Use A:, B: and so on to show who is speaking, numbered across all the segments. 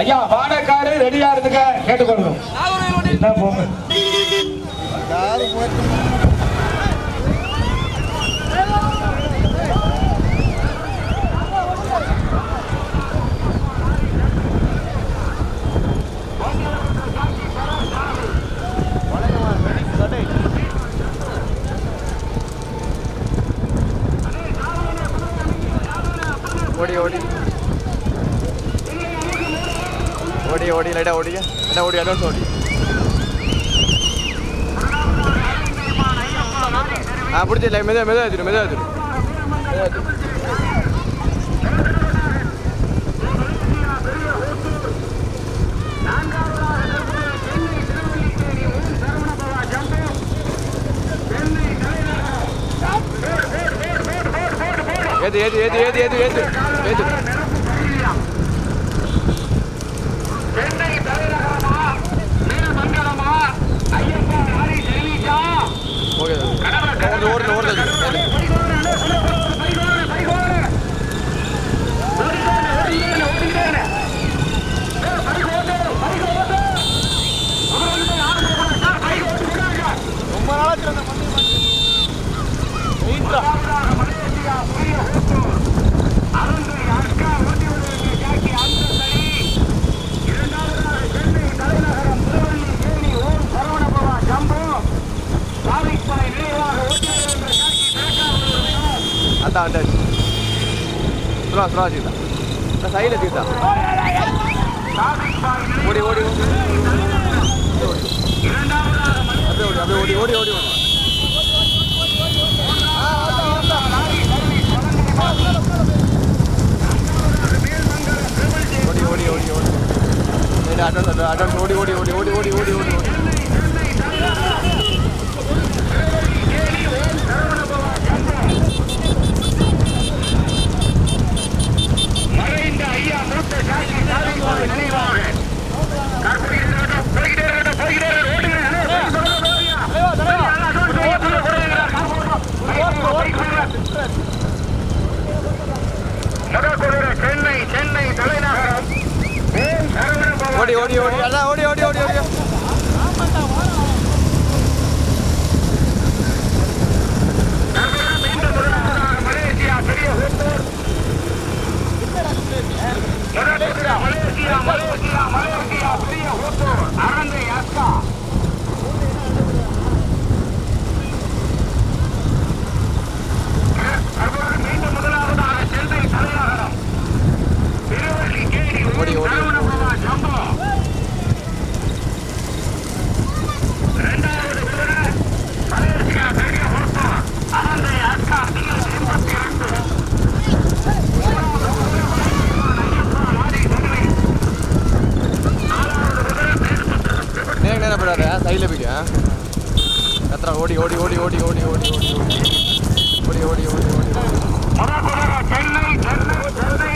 A: ஐயா வாடக்காரு ரெடியா இருந்துக்க கேட்டுக்கொள்ளும் போங்க
B: ஓடி ஓடி. ഓടി ഓടി ലൈഡാ ഓടിക്കുക എടാ ഓടി അലോൺസ് ഓടി ആ പിടിച്ചില്ല മെതുവാ മെതുവാ എത്തിരും മെതുവാ എത്തിരും ഏത് ഏത് ഏത് ഏത് ഏത് ഏത് ഏത് சூப்பராக வச்சுக்கிட்டான் சைடில் வச்சுக்கிட்டான் ஓடி ஓடி அப்படியே ஓடி அப்படியே ஓடி ஓடி ஓடி ஓடி ஓடி ஓடி ஓடி ஓடி அட்டன் அட்டன் ஓடி ஓடி ஓடி ஓடி ஓடி ஓடி ஓடி ஓடி
C: கையில் பிடி கத்ரா
B: ஓடி ஓடி ஓடி ஓடி ஓடி ஓடி ஓடி ஓடி ஓடி ஓடி ஓடி ஓடி
C: ஓடி சென்னை சென்னை சென்னை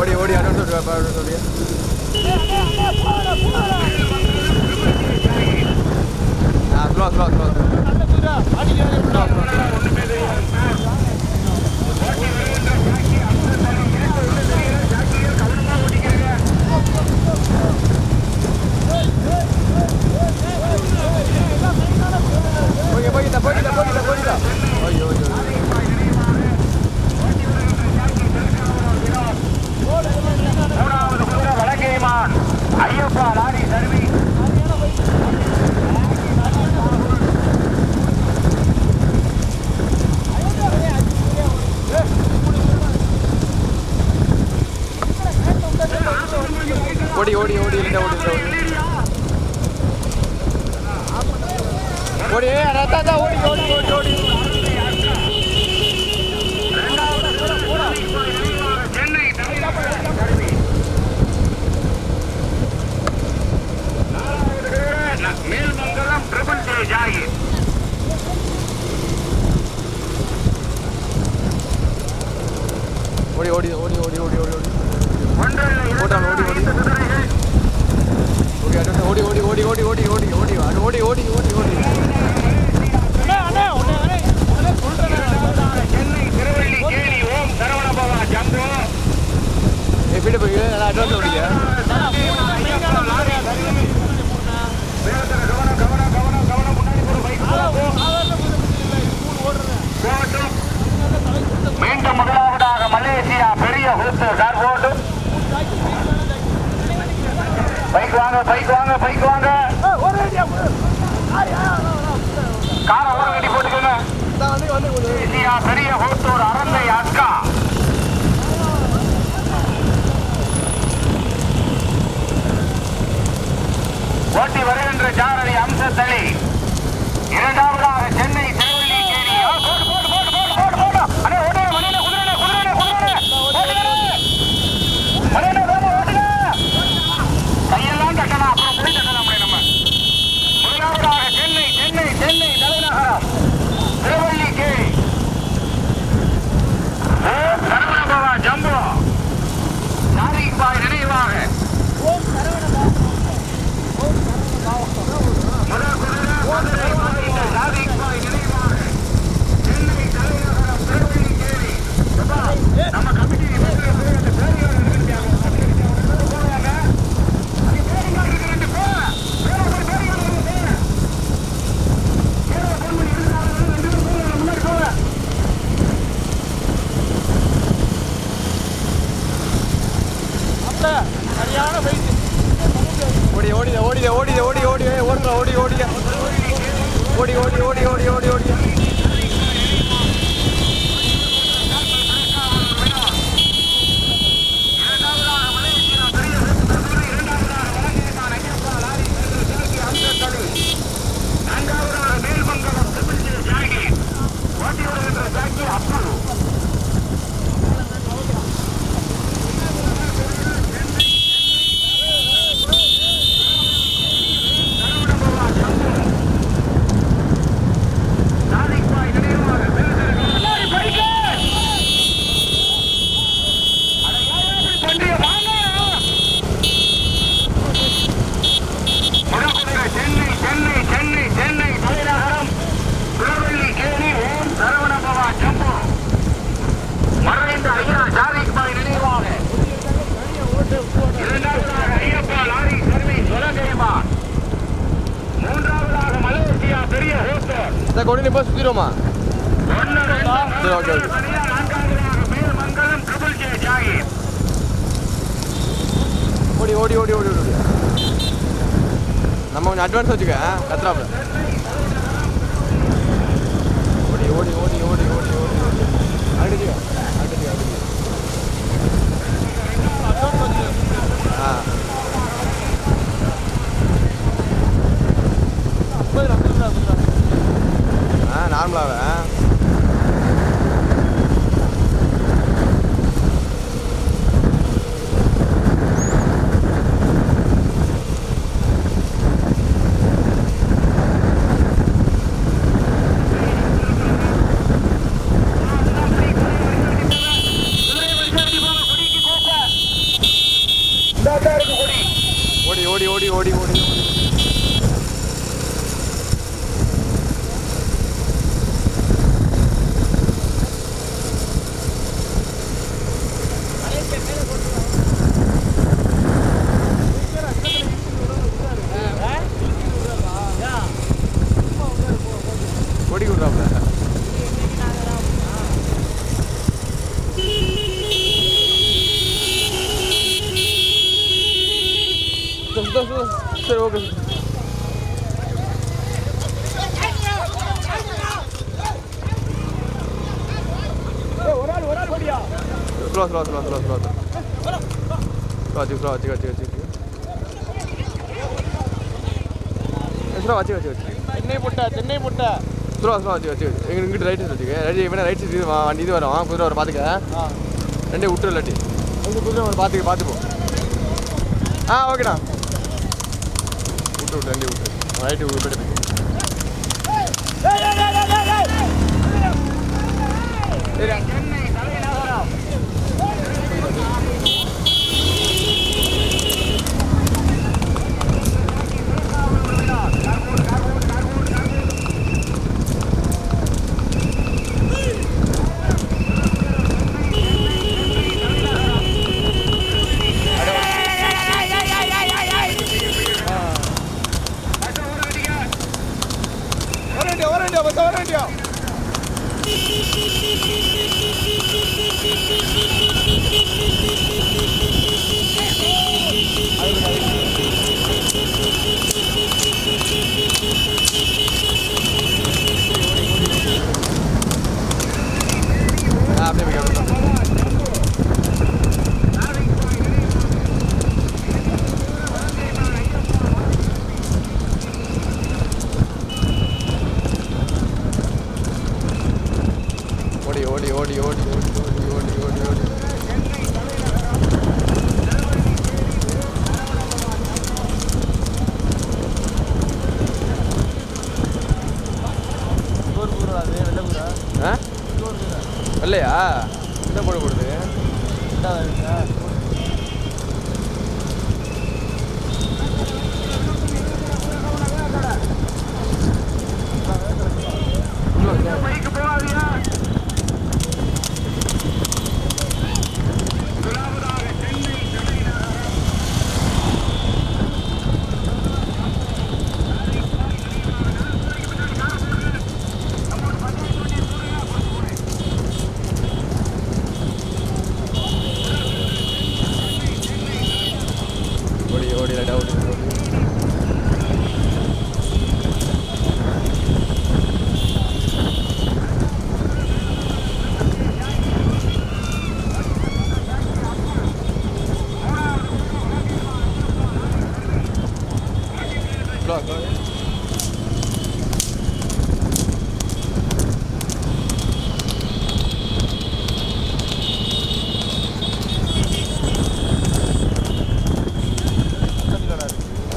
B: ஓடி ஓடி
C: அடுத்து நான் ஸ்லோ ஸ்லோ ஸ்லோ அடிக்கிறது சார் கொண்டு இப்போ சுற்றிடுவோமா சரி ஓகே ஓகே
B: ஓடி ஓடி ஓடி ஓடி ஓடி நம்ம கொஞ்சம் அட்வான்ஸ்
C: வச்சுக்க கத்துறாப்புல 降り降り降りり。 들어와 들어와 들어와 들어와 들어와 들어와 뒤로 들어와 뒤로 뒤로 뒤로 들어와 뒤로 뒤로 சென்னை புட்டா சென்னை
B: புட்டா
A: 들어와 들어와
C: 뒤로 뒤로 எங்க இங்கிட்டு ரைட் சைடு ரைட் இவனே ரைட் குதிரை வர பார்த்துக்க ரெண்டே விட்டு இல்லாட்டி குதிரை வர பார்த்துக்க பார்த்துப்போம் ஆ ஓகேண்ணா விட்டு ரைட்டு விட்டு சரி இல்லையா என்ன போட போடுது? ഓടി ഓടി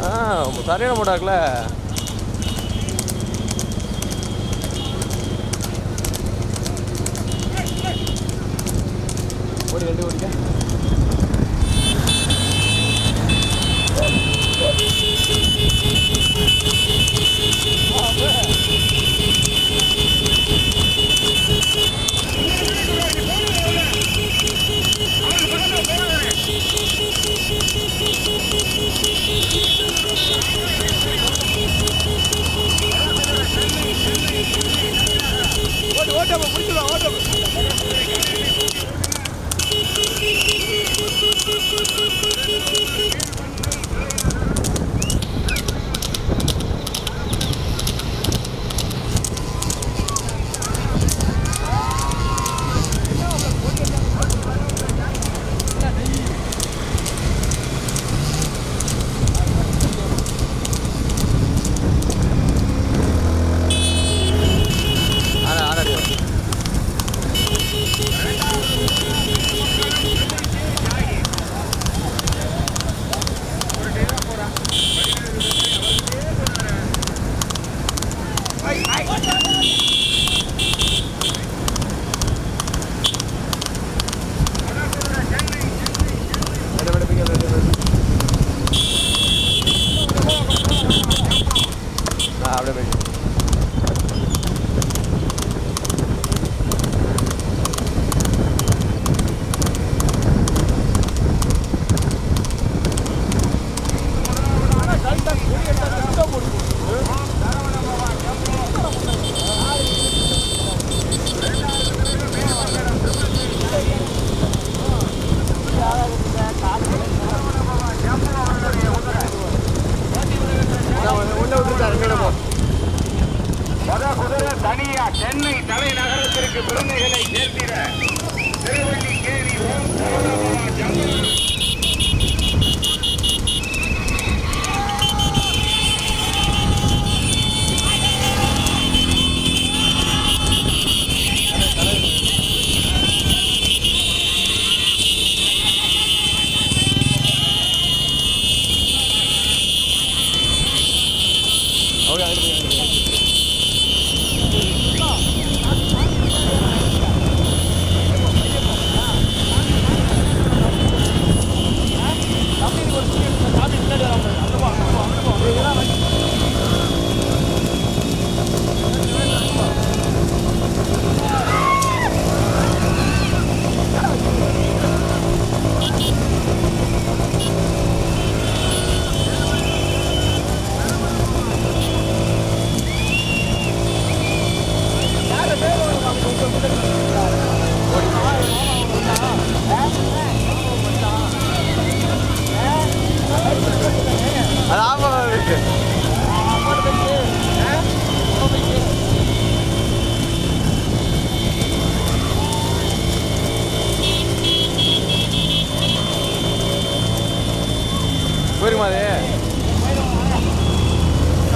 C: ஆ சரியான போட்டாக்கல ஓடி ரெண்டு ஓடிக்க. Olha, muito da hora,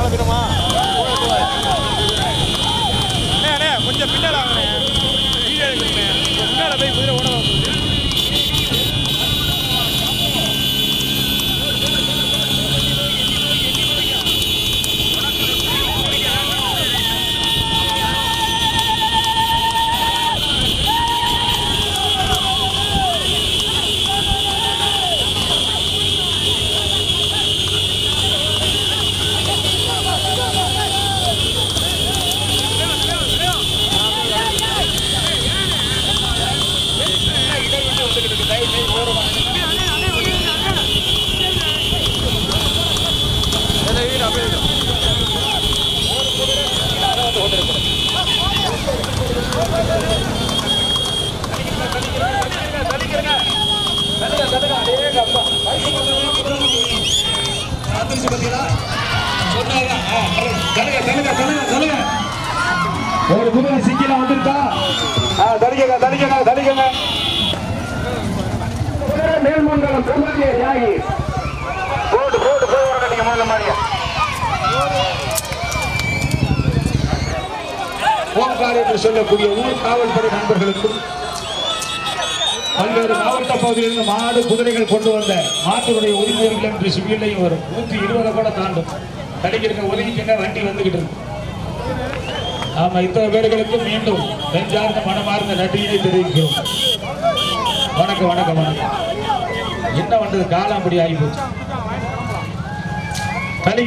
C: கிளம்பிடுமா அண்ணே கொஞ்சம் பின்னால் வாங்கினேன் வீடியோ போய் குதிரை ஓட
B: குதிரை மேல்மங்கலம் பிரம்மத்திய தியாகி. போடு போடு போய் வர நீங்க முதல்ல மாதிரியா ஓம்கார் என்று சொல்லக்கூடிய ஊர் காவல்துறை நண்பர்களுக்கும் பல்வேறு மாவட்ட பகுதியிலிருந்து மாடு குதிரைகள் கொண்டு வந்த மாட்டுடைய உரிமைகள் என்று சிவிலையும் வரும். நூற்றி இருபதை கூட தாண்டும். தடிக்கிறக்க ஒதுக்கிங்க வண்டி வந்துகிட்டு இருக்கு? ஆமா இத்தனை பேர்களுக்கு மீண்டும் நெஞ்சார்ந்த மனமார்ந்த நன்றியினை தெரிவிக்கிறோம். வணக்கம் வணக்கம் வணக்கம். என்ன பண்றது காலம் அப்படி ஆகி போச்சு